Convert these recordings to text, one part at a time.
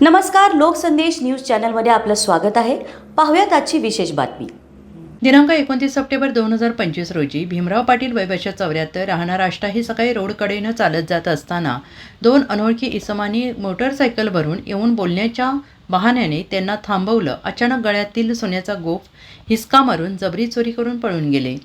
नमस्कार लोकसंदेश न्यूज चॅनलमध्ये आपलं स्वागत आहे. पाहूयात आजची विशेष बातमी. दिनांक एकोणतीस सप्टेंबर दोन हजार पंचवीस रोजी भीमराव पाटील वैवर्ष चौऱ्याहत्तर राहणार आष्टा ही सकाळी रोडकडेनं चालत जात असताना दोन अनोळखी इसमांनी मोटरसायकलवरून येऊन बोलण्याच्या बहाण्याने त्यांना थांबवलं. अचानक गळ्यातील सोन्याचा गोफ हिसका मारून जबरी चोरी करून पळून गेले.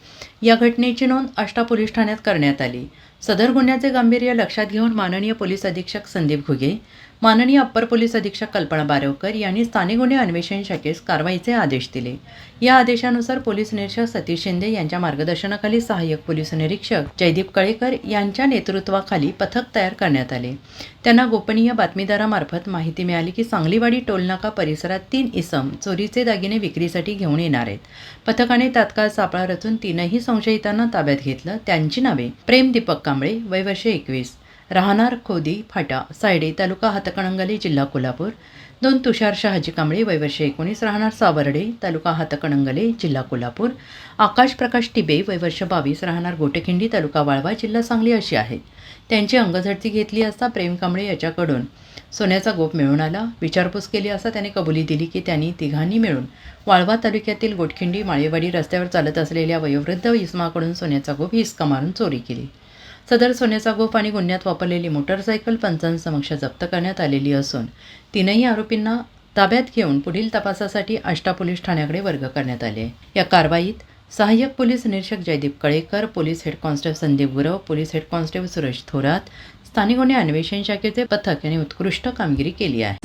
या घटनेची नोंद आष्टा पोलीस ठाण्यात करण्यात आली. सदर गुन्ह्याचे गांभीर्य लक्षात घेऊन माननीय पोलीस अधीक्षक संदीप घुगे माननीय अप्पर पोलीस अधीक्षक कल्पना बारवकर यांनी स्थानिक गुन्हे अन्वेषण शाखेस कारवाईचे आदेश दिले. या आदेशानुसार पोलीस निरीक्षक सतीश शिंदे यांच्या मार्गदर्शनाखाली सहाय्यक पोलीस निरीक्षक जयदीप कळेकर यांच्या नेतृत्वाखाली पथक तयार करण्यात आले. त्यांना गोपनीय बातमीदारामार्फत माहिती मिळाली की सांगलीवाडी टो टोलनाका परिसरात तीन इसम चोरीचे दागिने विक्रीसाठी घेऊन येणार आहेत. पथकाने तात्काळ सापळा रचून तीनही संशयितांना ताब्यात घेतलं. त्यांची नावे प्रेम दीपक कांबळे वय वर्ष एकवीस. राहणार खोदी फाटा सायडे तालुका हातकणंगले जिल्हा कोल्हापूर. दोन तुषार शहाजी कांबळे वयवर्षे एकोणीस राहणार सावर्डे तालुका हातकणंगले जिल्हा कोल्हापूर. आकाश प्रकाश टिबे वयवर्ष बावीस राहणार गोटेखिंडी तालुका वाळवा जिल्हा सांगली अशी आहेत. त्यांची अंगझडती घेतली असता प्रेम कांबळे याच्याकडून सोन्याचा गोप मिळून आला. विचारपूस केली असता त्याने कबुली दिली की त्यांनी तिघांनी मिळून वाळवा तालुक्यातील गोटखिंडी माळेवाडी रस्त्यावर चालत असलेल्या वयोवृद्ध इस्माकडून सोन्याचा गोप हिसका मारून चोरी केली. सदर सोन्याचा गोप आणि गुन्ह्यात वापरलेली मोटरसायकल पंचांसमक्ष जप्त करण्यात आलेली असून तीनही आरोपींना ताब्यात घेऊन पुढील तपासासाठी आष्टा पोलीस ठाण्याकडे वर्ग करण्यात आले. या कारवाईत सहाय्यक पोलीस निरीक्षक Jaydeep Kalekar police head constable Sandeep Gurav police head constable Suresh Thorat स्थानिक गुन्हे अन्वेषण शाखेचे पथक यांनी उत्कृष्ट कामगिरी केली आहे.